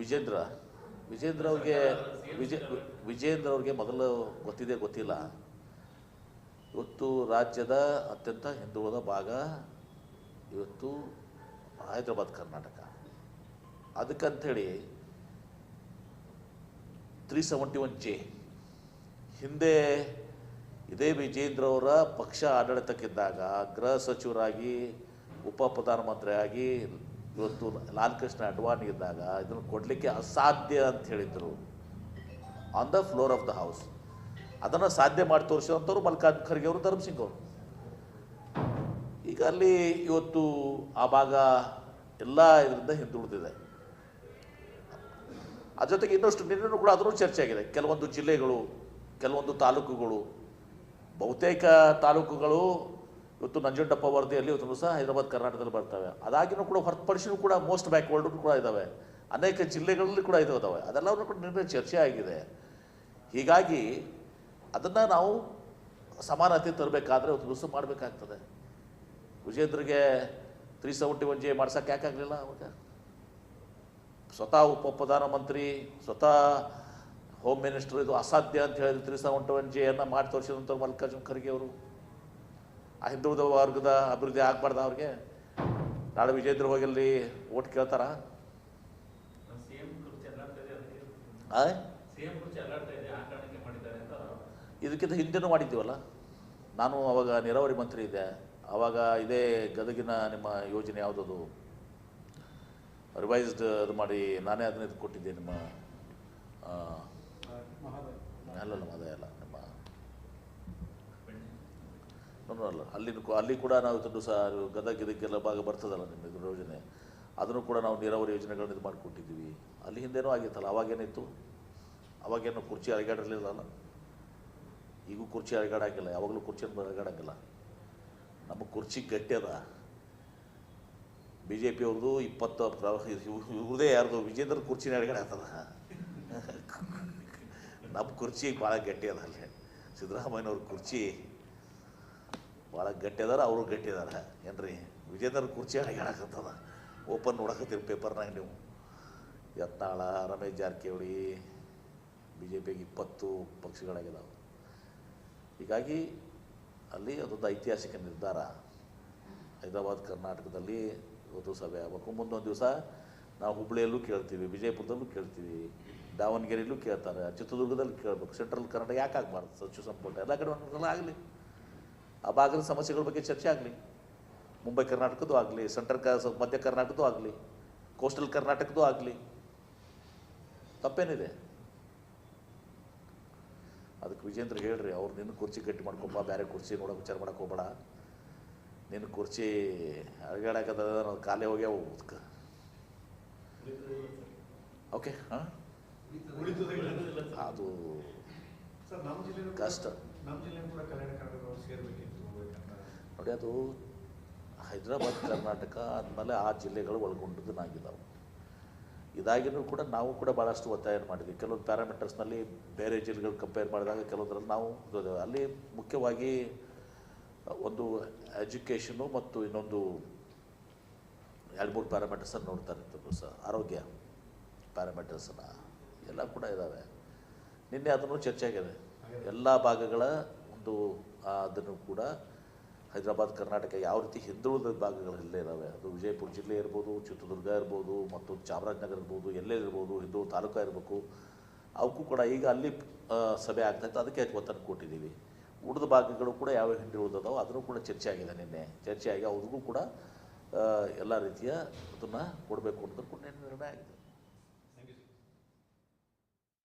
ವಿಜೇಂದ್ರ. ವಿಜೇಂದ್ರ ಅವ್ರಿಗೆ ವಿಜಯ ವಿಜೇಂದ್ರ ಅವ್ರಿಗೆ ಮೊದಲು ಗೊತ್ತಿದೆ, ಗೊತ್ತಿಲ್ಲ. ಇವತ್ತು ರಾಜ್ಯದ ಅತ್ಯಂತ ಹಿಂದುಳಿದ ಭಾಗ ಇವತ್ತು ಹೈದ್ರಾಬಾದ್, ಕರ್ನಾಟಕ. ಅದಕ್ಕಂಥೇಳಿ ತ್ರೀ ಸೆವೆಂಟಿ ಒನ್ ಜೆ. ಹಿಂದೆ ಇದೇ ವಿಜೇಂದ್ರ ಅವರ ಪಕ್ಷ ಆಡಳಿತಕ್ಕಿದ್ದಾಗ ಗೃಹ ಸಚಿವರಾಗಿ, ಉಪ ಪ್ರಧಾನಮಂತ್ರಿಯಾಗಿ ಇವತ್ತು ಲಾಲ್ ಕೃಷ್ಣ ಅಡ್ವಾಣಿ ಇದ್ದಾಗ ಇದನ್ನು ಕೊಡಲಿಕ್ಕೆ ಅಸಾಧ್ಯ ಅಂತ ಹೇಳಿದರು. On the floor of the house ಅದನ್ನು ಸಾಧ್ಯ ಮಾಡಿ ತೋರಿಸಿದಂಥವ್ರು ಮಲ್ಲಿಕಾರ್ಜುನ ಖರ್ಗೆ ಅವರು ಧರ್ಮಸಿಂಗ್ ಅವರು. ಈಗ ಅಲ್ಲಿ ಇವತ್ತು ಆ ಭಾಗ ಎಲ್ಲ ಇದರಿಂದ ಹಿಂದುಳಿದಿದೆ. ಅದ್ರ ಜೊತೆಗೆ ಇನ್ನಷ್ಟು ನಿನ್ನೆನೂ ಕೂಡ ಅದನ್ನು ಚರ್ಚೆ ಆಗಿದೆ. ಕೆಲವೊಂದು ಜಿಲ್ಲೆಗಳು, ಕೆಲವೊಂದು ತಾಲೂಕುಗಳು, ಬಹುತೇಕ ತಾಲೂಕುಗಳು ಇವತ್ತು ನಂಜುಂಡಪ್ಪ ವರದಿಯಲ್ಲಿ ಇವತ್ತು ಸಹ ಹೈದರಾಬಾದ್, ಕರ್ನಾಟಕದಲ್ಲಿ ಬರ್ತವೆ. ಅದಾಗಿನೂ ಕೂಡ ಹೊರತುಪಡಿಸಿನೂ ಕೂಡ ಮೋಸ್ಟ್ ಬ್ಯಾಕ್ವರ್ಡ್ ಕೂಡ ಇದ್ದಾವೆ ಅನೇಕ ಜಿಲ್ಲೆಗಳಲ್ಲಿ ಕೂಡ ಇದು ಇದಾವೆ. ಅದೆಲ್ಲವನ್ನು ಕೂಡ ನಿನ್ನೆ ಚರ್ಚೆ ಆಗಿದೆ. ಹೀಗಾಗಿ ಅದನ್ನು ನಾವು ಸಮಾನತೆ ತರಬೇಕಾದ್ರೆ ಒಂದು ದಿವಸ ಮಾಡಬೇಕಾಗ್ತದೆ. ವಿಜೇಂದ್ರಿಗೆ ತ್ರೀ ಸೆವೆಂಟಿ ಒನ್ ಜೆ ಮಾಡ್ಸೋಕೆ ಯಾಕಾಗಲಿಲ್ಲ ಅವಾಗ? ಸ್ವತಃ ಉಪ ಪ್ರಧಾನಮಂತ್ರಿ ಸ್ವತಃ ಹೋಮ್ ಮಿನಿಸ್ಟರ್ ಇದು ಅಸಾಧ್ಯ ಅಂತ ಹೇಳಿದ್ರು ತ್ರೀ ಸೆವೆಂಟಿ ಒನ್ ಜೆಯನ್ನು ಮಾಡಿ ತೋರಿಸಿದಂಥ ಮಲ್ಲಿಕಾರ್ಜುನ ಖರ್ಗೆ ಅವರು. ಹಿಂದುಳಿದ ವರ್ಗದ ಅಭಿವೃದ್ಧಿ ಆಗ್ಬಾರ್ದ ಅವ್ರಿಗೆ? ನಾಳೆ ವಿಜೇಂದ್ರ ಹೋಗಿ ಅಲ್ಲಿ ಓಟ್ ಕೇಳ್ತಾರ. ಇದಕ್ಕಿಂತ ಹಿಂದೆನೂ ಮಾಡಿದ್ದೀವಲ್ಲ? ನಾನು ಅವಾಗ ನೀರಾವರಿ ಮಂತ್ರಿ ಇದ್ದೆ. ಅವಾಗ ಇದೇ ಗದಗಿನ ನಿಮ್ಮ ಯೋಜನೆ ಯಾವುದದು? ರಿವೈಸ್ಡ್ ಅದು ಮಾಡಿ ನಾನೇ ಅದನ್ನ ಇದು ಕೊಟ್ಟಿದ್ದೆ ನಿಮ್ಮ ಅಲ್ಲಲ್ಲ ಮದ ಅಲ್ಲ ನಿಮ್ಮ ನೋಡು ಅಲ್ಲ ಅಲ್ಲಿ ಅಲ್ಲಿ ಕೂಡ ನಾವು ಇದನ್ನು ಸಹ ಗದಗ ಇದಕ್ಕೆಲ್ಲ ಭಾಗ ಬರ್ತದಲ್ಲ ನಿಮ್ಮ ಯೋಜನೆ. ಅದನ್ನು ಕೂಡ ನಾವು ನೀರಾವರಿ ಯೋಜನೆಗಳನ್ನ ಇದು ಮಾಡಿಕೊಟ್ಟಿದ್ದೀವಿ. ಅಲ್ಲಿ ಹಿಂದೇನೂ ಆಗಿತ್ತಲ್ಲ ಅವಾಗೇನಿತ್ತು ಅವಾಗೇನು ಕುರ್ಚಿ ಅಳಿಗಾಡಿರಲಿಲ್ಲಲ್ಲ ಈಗೂ ಕುರ್ಚಿ ಅಳಿಗಾಡಂಗಿಲ್ಲ ಯಾವಾಗಲೂ ಕುರ್ಚಿಯನ್ನು ಅಳಿಗಾಡಂಗಿಲ್ಲ ನಮ್ಮ ಕುರ್ಚಿ ಗಟ್ಟಿ ಅದ. ಬಿ ಜೆ ಪಿಯವ್ರದ್ದು ಇಪ್ಪತ್ತು ಇವ್ರದೇ ಯಾರ್ದು? ವಿಜೇಂದ್ರ ಕುರ್ಚಿನ ಆಗ್ತದ ನಮ್ಮ ಕುರ್ಚಿ ಭಾಳ ಗಟ್ಟಿ ಅದ ಅಲ್ಲಿ. ಸಿದ್ದರಾಮಯ್ಯನವ್ರ ಕುರ್ಚಿ ಭಾಳ ಗಟ್ಟಿ ಅದಾರ, ಅವರು ಗಟ್ಟಿ ಅದಾರ. ಏನ್ರಿ? ವಿಜೇಂದ್ರ ಕುರ್ಚಿ ಹೇಳಕತ್ತದ ಓಪನ್ ನೋಡಕತ್ತೀರಿ ಪೇಪರ್ನಾಗ ನೀವು. ಯತ್ನಾಳ ರಮೇಶ್ ಜಾರಕಿಹೊಳಿ ಬಿ ಜೆ ಪಿಗೆ ಇಪ್ಪತ್ತು ಪಕ್ಷಗಳಾಗಿದ್ದಾವೆ ಹೀಗಾಗಿ ಅಲ್ಲಿ ಅದೊಂದು ಐತಿಹಾಸಿಕ ನಿರ್ಧಾರ. ಹೈದರಾಬಾದ್, ಕರ್ನಾಟಕದಲ್ಲಿ ಇವತ್ತು ಸಭೆ ಆಗಬೇಕು. ಮುಂದೊಂದು ದಿವಸ ನಾವು ಹುಬ್ಬಳ್ಳಿಯಲ್ಲೂ ಕೇಳ್ತೀವಿ, ವಿಜಯಪುರದಲ್ಲೂ ಕೇಳ್ತೀವಿ, ದಾವಣಗೆರೆಯಲ್ಲೂ ಕೇಳ್ತಾರೆ, ಚಿತ್ರದುರ್ಗದಲ್ಲಿ ಕೇಳಬೇಕು ಸೆಂಟ್ರಲ್ ಕರ್ನಾಟಕ ಯಾಕೆ ಆಗಬಾರ್ದು? ಸಚಿವ ಸಂಪುಟ ಎಲ್ಲ ಕಡೆ ಒಂದು ಆಗಲಿ. ಆ ಭಾಗದ ಸಮಸ್ಯೆಗಳ ಬಗ್ಗೆ ಚರ್ಚೆ ಆಗಲಿ. ಮುಂಬೈ ಕರ್ನಾಟಕದ್ದು ಆಗಲಿ ಸೆಂಟ್ರಲ್ ಕ ಮಧ್ಯ ಕರ್ನಾಟಕದ್ದು ಆಗಲಿ ಕೋಸ್ಟಲ್ ಕರ್ನಾಟಕದ್ದು ಆಗಲಿ. ತಪ್ಪೇನಿದೆ? ಅದಕ್ಕೆ ವಿಜೇಂದ್ರ ಹೇಳ್ರಿ ಅವ್ರು ನಿನ್ನ ಕುರ್ಚಿ ಗಟ್ಟಿ ಮಾಡ್ಕೊಂಬ ಬೇರೆ ಕುರ್ಚಿ ನೋಡೋ ವಿಚಾರ ಮಾಡಕ್ಕೆ ಹೋಗ್ಬೇಡ. ನಿನ್ನ ಕುರ್ಚಿ ಅಳಗಾಡಕದ ಕಾಲೇ ಹೋಗಿ ಓಕೆ ಹಾಂ? ಅದು ಕಷ್ಟ. ನಮ್ಮ ಜಿಲ್ಲೆ ಕೂಡ ಕಲ್ಯಾಣ ಕರ್ನಾಟಕ ಸೇರ್ಬೇಕಿತ್ತು ನೋಡಿ ಅದು ಹೈದರಾಬಾದ್ ಕರ್ನಾಟಕ ಅಂದಮೇಲೆ ಆ ಜಿಲ್ಲೆಗಳು ಒಳಗೊಂಡದನ್ನಾಗಿದ್ದಾವೆ ಇದಾಗಿನೂ ಕೂಡ ನಾವು ಕೂಡ ಭಾಳಷ್ಟು ಒತ್ತಾಯ ಮಾಡಿದ್ವಿ. ಕೆಲವೊಂದು ಪ್ಯಾರಾಮೀಟರ್ಸ್ನಲ್ಲಿ ಬೇರೆ ಜಿಲ್ಲೆಗಳು ಕಂಪೇರ್ ಮಾಡಿದಾಗ ಕೆಲವೊಂದರಲ್ಲಿ ನಾವು ಅಲ್ಲಿ ಮುಖ್ಯವಾಗಿ ಒಂದು ಎಜುಕೇಷನು ಮತ್ತು ಇನ್ನೊಂದು ಎರಡು ಮೂರು ಪ್ಯಾರಾಮೀಟರ್ಸನ್ನು ನೋಡ್ತಾರೆ ಸಹ ಆರೋಗ್ಯ ಪ್ಯಾರಾಮೀಟರ್ಸನ್ನ ಎಲ್ಲ ಕೂಡ ಇದ್ದಾವೆ ನಿನ್ನೆ ಅದನ್ನು ಚರ್ಚೆ ಆಗಿದೆ ಎಲ್ಲ ಭಾಗಗಳ ಒಂದು ಅದನ್ನು ಕೂಡ ಹೈದರಾಬಾದ್, ಕರ್ನಾಟಕ ಯಾವ ರೀತಿ ಹಿಂದುಳಿದ ಭಾಗಗಳಲ್ಲೇ ಇದ್ದಾವೆ ಅದು ವಿಜಯಪುರ ಜಿಲ್ಲೆ ಇರ್ಬೋದು, ಚಿತ್ರದುರ್ಗ ಇರ್ಬೋದು, ಮತ್ತು ಚಾಮರಾಜನಗರ ಇರ್ಬೋದು, ಎಲ್ಲೇ ಇರ್ಬೋದು, ಹಿಂದೂ ತಾಲೂಕು ಇರಬೇಕು. ಅವಕ್ಕೂ ಕೂಡ ಈಗ ಅಲ್ಲಿ ಸಭೆ ಆಗ್ತಾಯಿತ್ತು ಅದಕ್ಕೆ ಒತ್ತನ್ನು ಕೊಟ್ಟಿದ್ದೀವಿ. ಉಳಿದ ಭಾಗಗಳು ಕೂಡ ಯಾವ ಹಿಂದುಳಿದದಾವೆ ಅದನ್ನು ಕೂಡ ಚರ್ಚೆ ಆಗಿದೆ ನಿನ್ನೆ. ಚರ್ಚೆ ಆಗಿ ಅವ್ರಿಗೂ ಕೂಡ ಎಲ್ಲ ರೀತಿಯ ಅದನ್ನು ಕೊಡಬೇಕು ಅಂತ ಕೂಡ ನಿರ್ಣಯ ಆಗಿದೆ.